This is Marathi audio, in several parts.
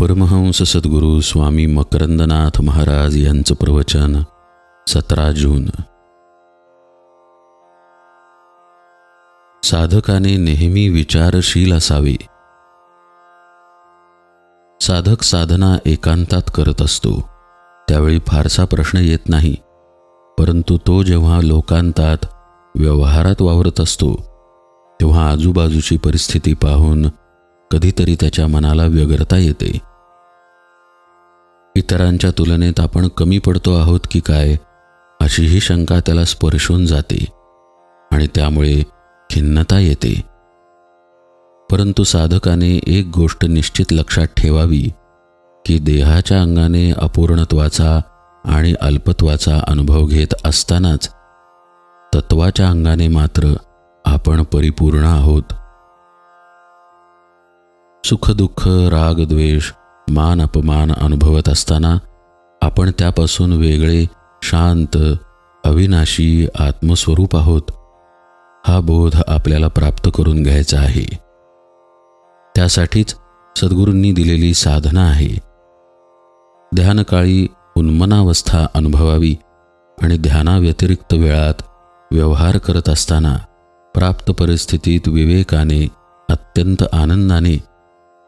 परमहंस सद्गुरू स्वामी मकरंदनाथ महाराज यांचं प्रवचन सतरा जून. साधकाने नेहमी विचारशील असावे. साधक साधना एकांतात करत असतो. त्यावेळी फारसा प्रश्न येत नाही. परंतु तो जेव्हा लोकांतात व्यवहारात वावरत असतो तेव्हा आजूबाजूची परिस्थिती पाहून कधीतरी त्याच्या मनाला व्यग्रता येते. इतरांच्या तुलनेत आपण कमी पडतो आहोत की काय अशीही शंका त्याला स्पर्शून जाते आणि त्यामुळे खिन्नता येते. परंतु साधकाने एक गोष्ट निश्चित लक्षात ठेवावी की देहाच्या अंगाने अपूर्णत्वाचा आणि अल्पत्वाचा अनुभव घेत असतानाच तत्वाच्या अंगाने मात्र आपण परिपूर्ण आहोत. सुखदुःख राग द्वेष मान अपमान अनुभवत असताना आपण त्यापासून वेगळे शांत अविनाशी आत्मस्वरूप आहोत. हा बोध आपल्याला प्राप्त करून घ्यायचा आहे. त्यासाठीच सद्गुरूंनी दिलेली साधना आहे. ध्यानकाळी उन्मनावस्था अनुभवावी आणि ध्यानाव्यतिरिक्त वेळात व्यवहार करत असताना प्राप्त परिस्थितीत विवेकाने अत्यंत आनंदाने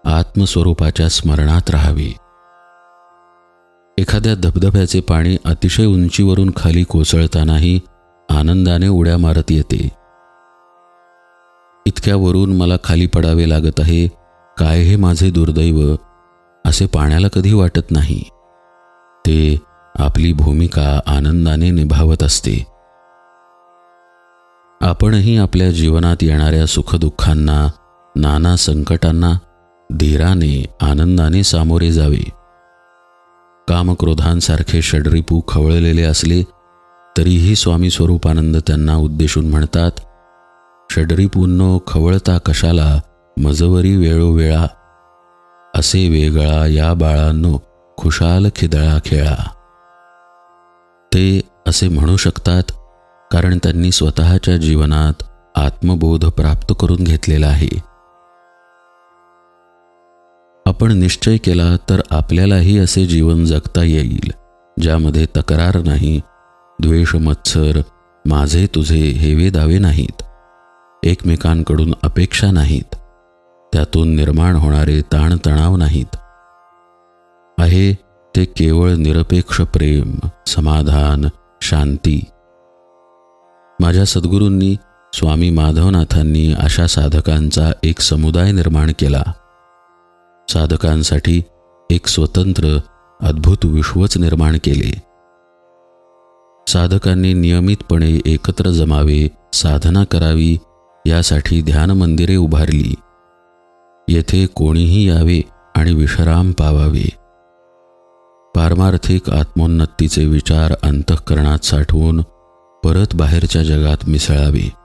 आत्मस्वरूपाच्या स्मरणात राहावे. एखाद्या धबधब्याचे पाणी अतिशय उंचीवरून खाली कोसळतानाही आनंदाने उड्या मारत येते. इतक्यावरून मला खाली पडावे लागत आहे काय हे माझे दुर्दैव? असे पाण्याला कधी वाटत नाही. ते आपली भूमिका आनंदाने निभावत असते. आपणही आपल्या जीवनात येणाऱ्या सुखदुःखांना नाना संकटांना धीराने आनंदाने सामोरे जावे. कामक्रोधांसारखे षडरिपू खवळलेले असले तरीही स्वामी स्वरूपानंद त्यांना उद्देशून म्हणतात षडरिपूंनो खवळता कशाला? मजवरी वेळोवेळा. असे वेगळा या बाळांनो खुशाल खिदळा खेळा. ते असे म्हणू शकतात कारण त्यांनी स्वतःच्या जीवनात आत्मबोध प्राप्त करून घेतलेला आहे. आपण निश्चय केला तर आपल्यालाही असे जीवन जगता येईल ज्यामध्ये तक्रार नाही द्वेष मत्सर माझे तुझे हेवे दावे नाहीत एकमेकांकडून अपेक्षा नाहीत त्यातून निर्माण होणारे ताणतणाव नाहीत. आहे ते केवळ निरपेक्ष प्रेम समाधान शांती. माझ्या सद्गुरूंनी स्वामी माधवनाथांनी अशा साधकांचा एक समुदाय निर्माण केला. साधकांसाठी एक स्वतंत्र अद्भुत विश्वच निर्माण केले. साधकांनी नियमितपणे एकत्र जमावे साधना करावी यासाठी ध्यान मंदिरे उभारली. येथे कोणीही यावे आणि विश्राम पावावे. पारमार्थिक आत्मोन्नतीचे विचार अंतःकरणात साठवून परत बाहेरच्या जगात मिसळावे.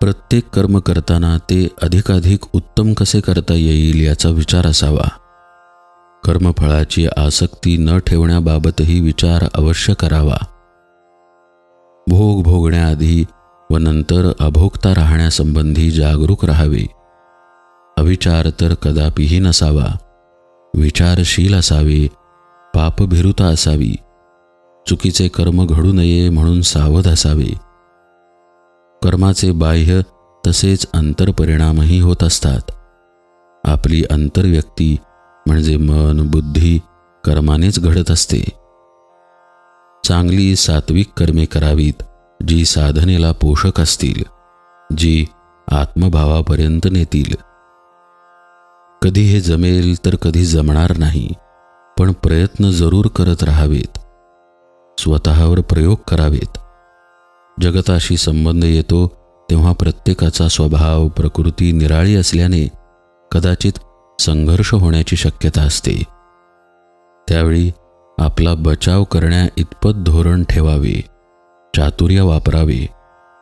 प्रत्येक कर्म करताना ते अधिकाधिक उत्तम कसे करता येईल याचा विचार असावा. कर्मफळाची आसक्ती न ठेवण्याबाबतही विचार अवश्य करावा. भोग भोगण्याआधी व नंतर अभोगता राहण्यासंबंधी जागरूक राहावे. अविचार तर कदापिही नसावा. विचारशील असावे. पापभिरुता असावी. चुकीचे कर्म घडू नये म्हणून सावध असावे. कर्माचे बाह्य तसेच अंतरपरिणामही होत असतात. आपली अंतर्व्यक्ती म्हणजे मन बुद्धी कर्मानेच घडत असते. चांगली सात्विक कर्मे करावीत जी साधनेला पोषक असतील जी आत्मभावापर्यंत नेतील. कधी हे जमेल तर कधी जमणार नाही पण प्रयत्न जरूर करत राहावेत. स्वतःवर प्रयोग करावेत. जगताशी संबंध येतो तेव्हा प्रत्येकाचा स्वभाव प्रकृती निराळी असल्याने कदाचित संघर्ष होण्याची शक्यता असते. त्यावेळी आपला बचाव करण्या इतपत धोरण ठेवावे चातुर्य वापरावे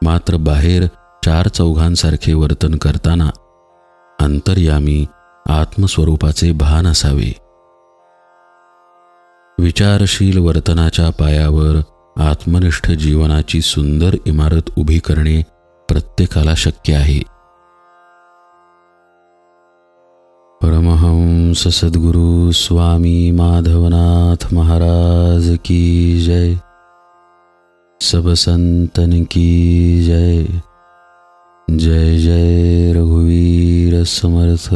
मात्र बाहेर चार चौघांसारखे वर्तन करताना अंतर्यामी आत्मस्वरूपाचे भान असावे. विचारशील वर्तनाच्या पायावर आत्मनिष्ठ जीवनाची सुंदर इमारत उभी करणे प्रत्येकाला शक्य आहे. परमहंस सद्गुरु स्वामी माधवनाथ महाराज की जय. सब संतन की जय. जय जय रघुवीर समर्थ.